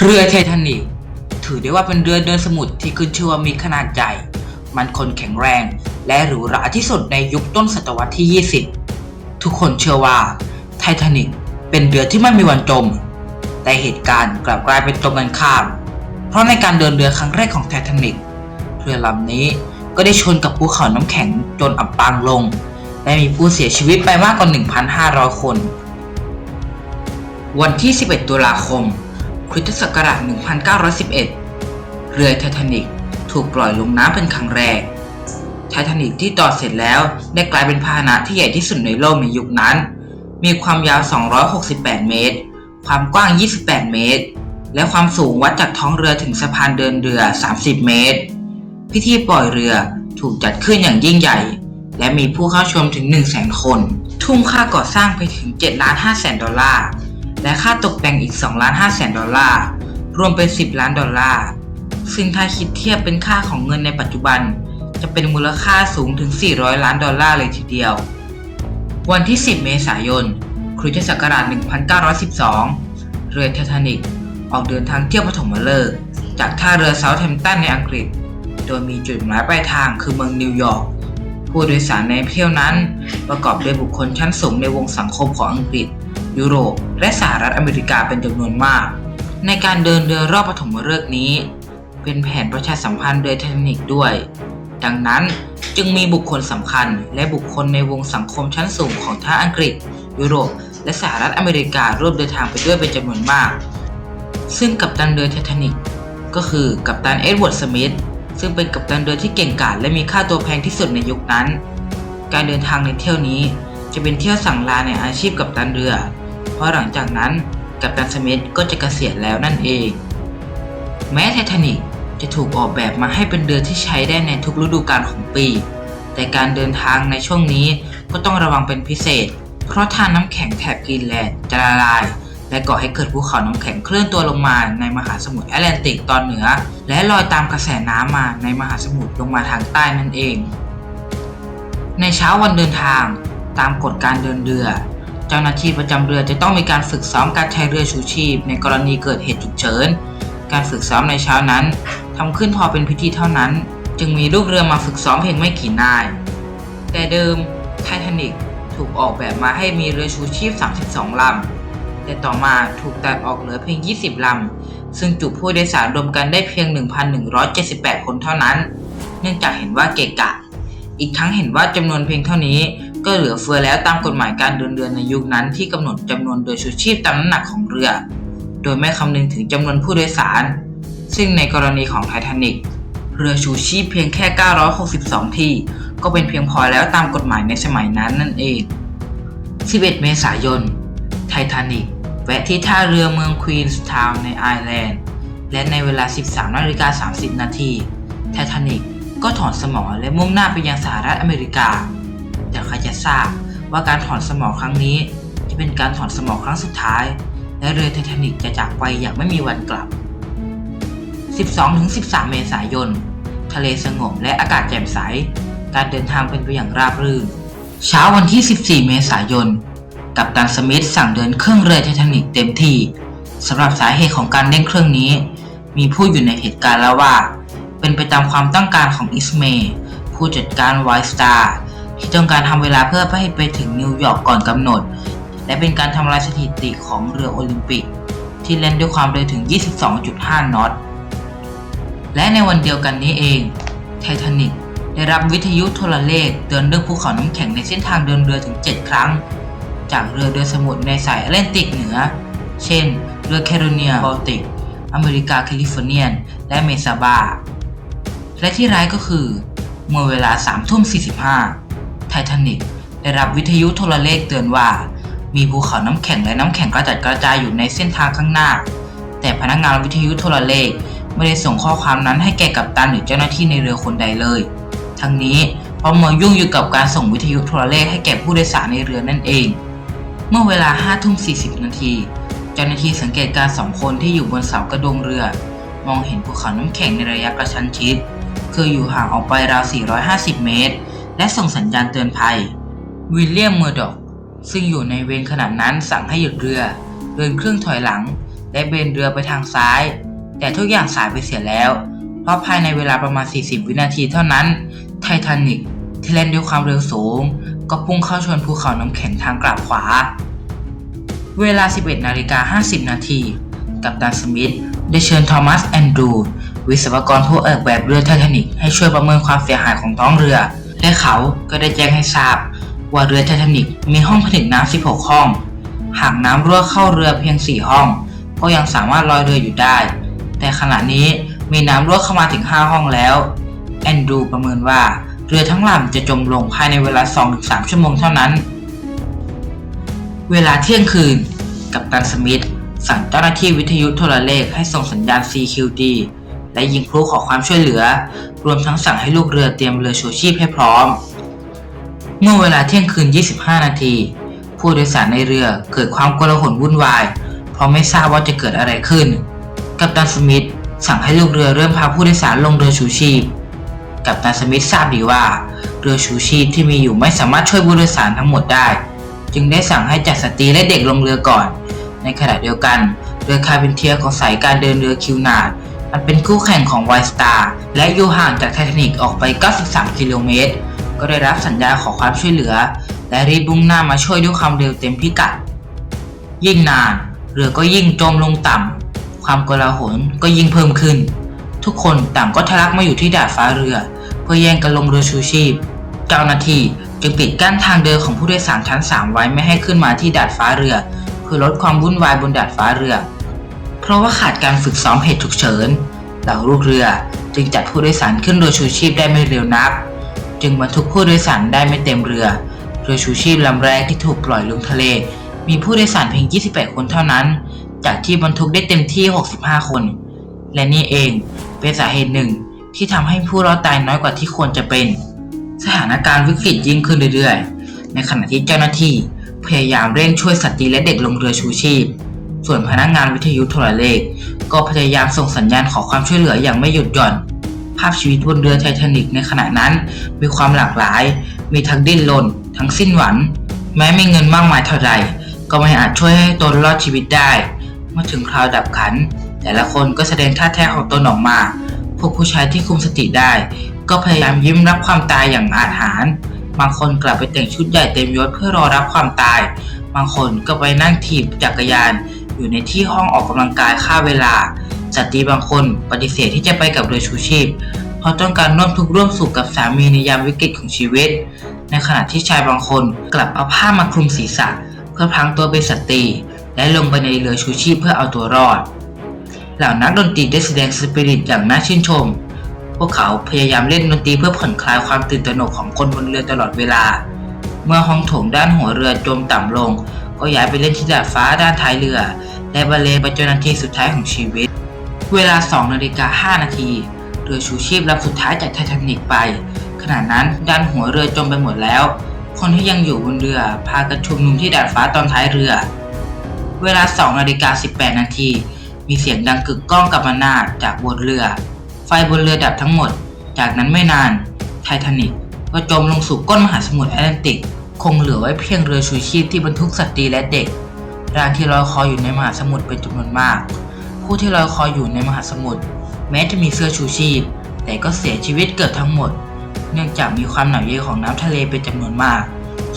เรือไททานิกถือได้ว่าเป็นเรือเดินสมุทรที่ขึ้นชื่อว่ามีขนาดใหญ่ มันคงแข็งแรง และหรูหราที่สุดในยุคต้นศตวรรษที่ 20 ทุกคนเชื่อว่าไททานิกเป็นเรือที่ไม่มีวันจม แต่เหตุการณ์กลับกลายเป็นตรงกันข้าม เพราะในการเดินเรือครั้งแรกของไททานิกเรือลำนี้ก็ได้ชนกับภูเขาน้ำแข็งจนอับปางลง และมีผู้เสียชีวิตไปมากกว่า 1,500 คน วันที่ 11 ตุลาคม คริสตศักราช 1911 เรือไททานิกถูกปล่อยลงน้ำเป็นครั้งแรก ไททานิกที่ต่อเสร็จแล้วได้กลายเป็นพาหนะที่ใหญ่ที่สุดในโลกในยุคนั้น มีความยาว 268 เมตร ความกว้าง 28 เมตร และความสูงวัดจากท้องเรือถึงสะพานเดินเรือ 30 เมตร พิธีปล่อยเรือถูกจัดขึ้นอย่างยิ่งใหญ่ และมีผู้เข้าชมถึง 1 0 0 0 0 0 คน ทุ่มค่าก่อสร้างไปถึง7ล้าน5แสนดอลลาร์ และค่าตกแต่งอีก2ล้าน5แสนดอลลาร์ รวมเป็น 10 ล้านดอลลาร์ ซึ่งถ้าคิดเทียบเป็นค่าของเงินในปัจจุบัน จะเป็นมูลค่าสูงถึง 400 ล้านดอลลาร์เลยทีเดียว วันที่ 10 เมษายน คริสตศักราช 1912 เรือไททานิกออกเดินทางเที่ยวปฐมฤกษ์จากท่าเรือเซาท์แฮมป์ตันในอังกฤษ โดยมีจุดหมายปลายทางคือเมืองนิวยอร์ก ผู้โดยสารในเที่ยวนั้นประกอบด้วยบุคคลชั้นสูงในวงสังคมของอังกฤษ ยุโรป และสหรัฐอเมริกาเป็นจำนวนมาก ในการเดินเรือรอบปฐมฤกษ์นี้ เป็นแผนประชาสัมพันธ์เรือไททานิกด้วย ดังนั้นจึงมีบุคคลสำคัญและบุคคลในวงสังคมชั้นสูงของทั้งอังกฤษ ยุโรป และสหรัฐอเมริการ่วมเดินทางไปด้วยเป็นจำนวนมาก ซึ่งกัปตันเรือไททานิกก็คือกัปตันเอ็ดเวิร์ดสมิธซึ่งเป็นกัปตันเรือที่เก่งกาจและมีค่าตัวแพงที่สุดในยุคนั้น การเดินทางในเที่ยวนี้จะเป็นเที่ยวสั่งลาในอาชีพกัปตันเรือ เพราะหลังจากนั้นกัปตันสมิธก็จะเกษียณแล้วนั่นเอง แม้ไททานิกจะถูกออกแบบมาให้เป็นเรือที่ใช้ได้ในทุกฤดูกาลของปี แต่การเดินทางในช่วงนี้ก็ต้องระวังเป็นพิเศษ เพราะทานน้ำแข็งแถบกรีนแลนด์จะละลาย และก่อให้เกิดภูเขาน้ำแข็งเคลื่อนตัวลงมาในมหาสมุทรแอตแลนติกตอนเหนือ และลอยตามกระแสน้ำมาในมหาสมุทรลงมาทางใต้นั่นเอง ในเช้าวันเดินทางตามกฎการเดินเรือ เจ้าหน้าที่ประจำเรือจะต้องมีการฝึกซ้อมการใช้เรือชูชีพ ในกรณีเกิดเหตุฉุกเฉิน การฝึกซ้อมในเช้านั้นทำขึ้นพอเป็นพิธีเท่านั้น จึงมีลูกเรือมาฝึกซ้อมเพียงไม่กี่นาย แต่เดิมไททานิกถูกออกแบบมาให้มีเรือชูชีพ 32 ลำ แต่ต่อมาถูกตัดออกเหลือเพียง 20 ลำ ซึ่งจุผู้โดยสารรวมกันได้เพียง 1,178 คนเท่านั้น เนื่องจากเห็นว่าเกะกะ อีกทั้งเห็นว่าจำนวนเพียงเท่านี้ ก็เหลือเฟือแล้วตามกฎหมายการเดินเรือในยุคนั้นที่กำหนดจำนวนเรือชูชีพตามน้ำหนักของเรือ โดยไม่คำนึงถึงจำนวนผู้โดยสาร ซึ่งในกรณีของไททานิกเรือชูชีพเพียงแค่ 962 ที่ ก็เป็นเพียงพอแล้วตามกฎหมายในสมัยนั้นนั่นเอง 11 เมษายน ไททานิกแวะที่ท่าเรือเมืองควีนส์ทาวน์ในไอร์แลนด์ และในเวลา 13นาฬิกา30 นาที ไททานิกก็ถอนสมอและมุ่งหน้าไปยังสหรัฐอเมริกา แต่ใครจะทราบว่าการถอนสมองครั้งนี้ จะเป็นการถอนสมองครั้งสุดท้าย และเรือไททานิกจะจากไปอย่างไม่มีวันกลับ 12-13 เมษายน ทะเลสงบและอากาศแจ่มใส การเดินทางเป็นไปอย่างราบรื่น เช้าวันที่ 14 เมษายน กัปตันสมิธสั่งเดินเครื่องเรือไททานิกเต็มที่สำหรับสาเหตุของการเร่งเครื่องนี้ มีผู้อยู่ในเหตุการณ์แล้วว่า เป็นไปตามความต้องการของอิสเมย์ผู้จัดการไวสตาร์ ที่ต้องการทำเวลาเพื่อให้ไปถึงนิวยอร์กก่อนกำหนด และเป็นการทำลายสถิติของเรือโอลิมปิก ที่เล่นด้วยความเร็วถึง 22.5 นอต และในวันเดียวกันนี้เองไททานิกได้รับวิทยุโทรเลขเตือนเรื่องภูเขาน้ำแข็งในเส้นทางเดินเรือถึง 7 ครั้ง จากเรือเดินสมุทรในสายแอตแลนติกเหนือ เช่น เรือแคโรเนียบอลติก อเมริกาแคลิฟอร์เนียน และเมซาบาและที่ร้ายก็คือ เมื่อเวลา3ทุ่ม45 ททานิกได้รับวิทยุโทรเลขเตือนว่า มีภูเขาน้ำแข็งและน้ำแข็งกระจัดกระจายอยู่ในเส้นทางข้างหน้า แต่พนักงานวิทยุโทรเลขไม่ได้ส่งข้อความนั้นให้แก่กัปตันหรือเจ้าหน้าที่ในเรือคนใดเลย ทั้งนี้เพราะมัวยุ่งอยู่กับการส่งวิทยุโทรเลขให้แก่ผู้โดยสารในเรือนั่นเอง เมื่อเวลา5ทุ่ม40 นาที เจ้าหน้าที่สังเกตการสองคนที่อยู่บนเสากระโดงเรือ มองเห็นภูเขาน้ำแข็งในระยะกระชั้นชิด คืออยู่ห่างออกไปราว 450 เมตร และส่งสัญญาณเตือนภัย วิลเลียมเมอร์ดอกซึ่งอยู่ในเวรขณะนั้นสั่งให้หยุดเรือ เดินเครื่องถอยหลัง และเบนเรือไปทางซ้าย แต่ทุกอย่างสายไปเสียแล้ว เพราะภายในเวลาประมาณ 40 วินาทีเท่านั้น ไททานิกที่เล่นด้วยความเร็วสูง ก็พุ่งเข้าชนภูเขาน้ำแข็งทางกลับขวา เวลา 11 นาฬิกา 50 นาทีกัปตันสมิธได้เชิญทอมัสแอนดรูวิศวกรผู้ออกแบบเรือไททานิกให้ช่วยประเมินความเสียหายของท้องเรือ และเขาก็ได้แจ้งให้ทราบ ว่าเรือไททานิกมีห้องผลิตน้ำ 16 ห้อง หากน้ำรั่วเข้าเรือเพียง 4 ห้อง ก็ยังสามารถลอยเรืออยู่ได้ แต่ขณะนี้มีน้ำรั่วเข้ามาถึง 5 ห้องแล้ว แอนดรูประเมินว่าเรือทั้งลำจะจมลงภายในเวลา 2-3 ชั่วโมงเท่านั้น เวลาเที่ยงคืน กัปตันสมิธสั่งเจ้าหน้าที่วิทยุโทรเลขให้ส่งสัญญาณ CQD และยิงพลุขอความช่วยเหลือ รวมทั้งสั่งให้ลูกเรือเตรียมเรือชูชีพให้พร้อม เมื่อเวลาเที่ยงคืน 25 นาที ผู้โดยสารในเรือเกิดความโกลาหลวุ่นวาย เพราะไม่ทราบว่าจะเกิดอะไรขึ้น กัปตันสมิธสั่งให้ลูกเรือเริ่มพาผู้โดยสารลงเรือชูชีพ กัปตันสมิธทราบดีว่า เรือชูชีพที่มีอยู่ไม่สามารถช่วยผู้โดยสารทั้งหมดได้ จึงได้สั่งให้จัดสตรีและเด็กลงเรือก่อน ในขณะเดียวกัน เรือคาร์เบนเทียของสายการเดินเรือคิวนาด มันเป็นคู่แข่งของไวสตาร์และอยู่ห่างจากไททานิกออกไป 93 กิโลเมตร ก็ได้รับสัญญาขอความช่วยเหลือ และรีบมุ่งหน้ามาช่วยด้วยความเร็วเต็มพิกัด ยิ่งนาน เรือก็ยิ่งจมลงต่ำ ความโกลาหลก็ยิ่งเพิ่มขึ้น ทุกคนต่างก็ทะลักมาอยู่ที่ดาดฟ้าเรือ เพื่อแย่งกันลงเรือชูชีพ เจ้าหน้าที่จึงปิดกั้นทางเดินของผู้โดยสารชั้น 3 ไว้ไม่ให้ขึ้นมาที่ดาดฟ้าเรือ เพื่อลดความวุ่นวายบนดาดฟ้าเรือ เพราะว่าขาดการฝึกซ้อมเหตุฉุกเฉินเหล่าลูกเรือจึงจัดผู้โดยสารขึ้นเรือชูชีพได้ไม่เร็วนัก จึงบรรทุกผู้โดยสารได้ไม่เต็มเรือ เรือชูชีพลำแรกที่ถูกปล่อยลงทะเล มีผู้โดยสารเพียง 28 คนเท่านั้น จากที่บรรทุกได้เต็มที่ 65 คน และนี่เองเป็นสาเหตุหนึ่งที่ทำให้ผู้รอดตายน้อยกว่าที่ควรจะเป็น สถานการณ์วิกฤตยิ่งขึ้นเรื่อยๆ ในขณะที่เจ้าหน้าที่พยายามเร่งช่วยสัตรีและเด็กลงเรือชูชีพ ส่วนพนักงานวิทยุโทรเลข ก็พยายามส่งสัญญาณขอความช่วยเหลืออย่างไม่หยุดหย่อน ภาพชีวิตบนเรือไททานิกในขณะนั้น มีความหลากหลาย มีทั้งดิ้นรนทั้งสิ้นหวังแม้มีเงินมากมายเท่าใดก็ไม่อาจช่วยให้ตนรอดชีวิตได้ เมื่อถึงคราวดับขัน แต่ละคนก็แสดงท่าแท้ของตนออกมา พวกผู้ชายที่คุมสติได้ ก็พยายามยิ้มรับความตายอย่างอาถรรพ์บางคนกลับไปแต่งชุดใหญ่เต็มยศเพื่อรอรับความตาย บางคนก็ไปนั่งถีบจักรยาน อยู่ในที่ห้องออกกำลังกายค่าเวลาสตรีบางคนปฏิเสธที่จะไปกับเรือชูชีพ เพราะต้องการร่วมทุกข์ร่วมสุขกับสามีในยามวิกฤตของชีวิต ในขณะที่ชายบางคนกลับเอาผ้ามาคลุมศีรษะ เพื่อพรางตัวเป็นสตรีและลงไปในเรือชูชีพเพื่อเอาตัวรอด เหล่านักดนตรีได้แสดงสปิริตอย่างน่าชื่นชม พวกเขาพยายามเล่นดนตรีเพื่อผ่อนคลายความตื่นตระหนกของคนบนเรือตลอดเวลา เมื่อห้องโถงด้านหัวเรือจมต่ำลง ก็ย้ายไปเล่นที่ดาดฟ้าด้านท้ายเรือ และบรรเลงไปจนนาทีสุดท้ายของชีวิต เวลา2นาฬิกา5นาทีเรือชูชีพลำสุดท้ายจากไททานิกไปขณะนั้นด้านหัวเรือจมไปหมดแล้ว คนที่ยังอยู่บนเรือพากันชุมนุมที่ดาดฟ้าตอนท้ายเรือ เวลา2นาฬิกา18นาทีมีเสียงดังกึกก้องกับมานาจากบนเรือ ไฟบนเรือดับทั้งหมด จากนั้นไม่นานไททานิกก็จมลงสู่ก้นมหาสมุทรแอตแลนติก คงเหลือไว้เพียงเรือชูชีพที่บรรทุกสัตว์ดีและเด็กร่างที่ลอยคออยู่ในมหาสมุทรเป็นจำนวนมาก ผู้ที่ลอยคออยู่ในมหาสมุทรแม้จะมีเสื้อชูชีพ แต่ก็เสียชีวิตเกือบทั้งหมด เนื่องจากมีความหนาวเย็นของน้ำทะเลเป็นจำนวนมาก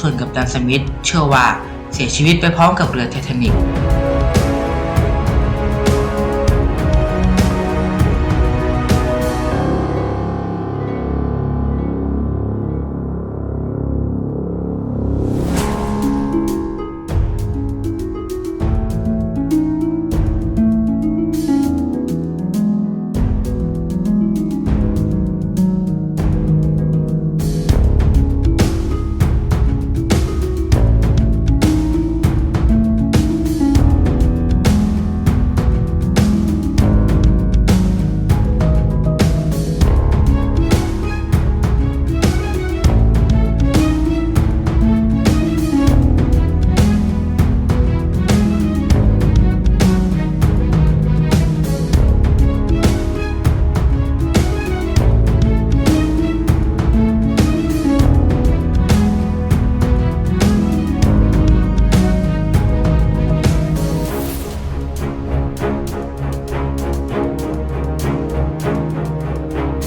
ส่วนกัปตันสมิธเชื่อว่าเสียชีวิตไปพร้อมกับเรือไททานิก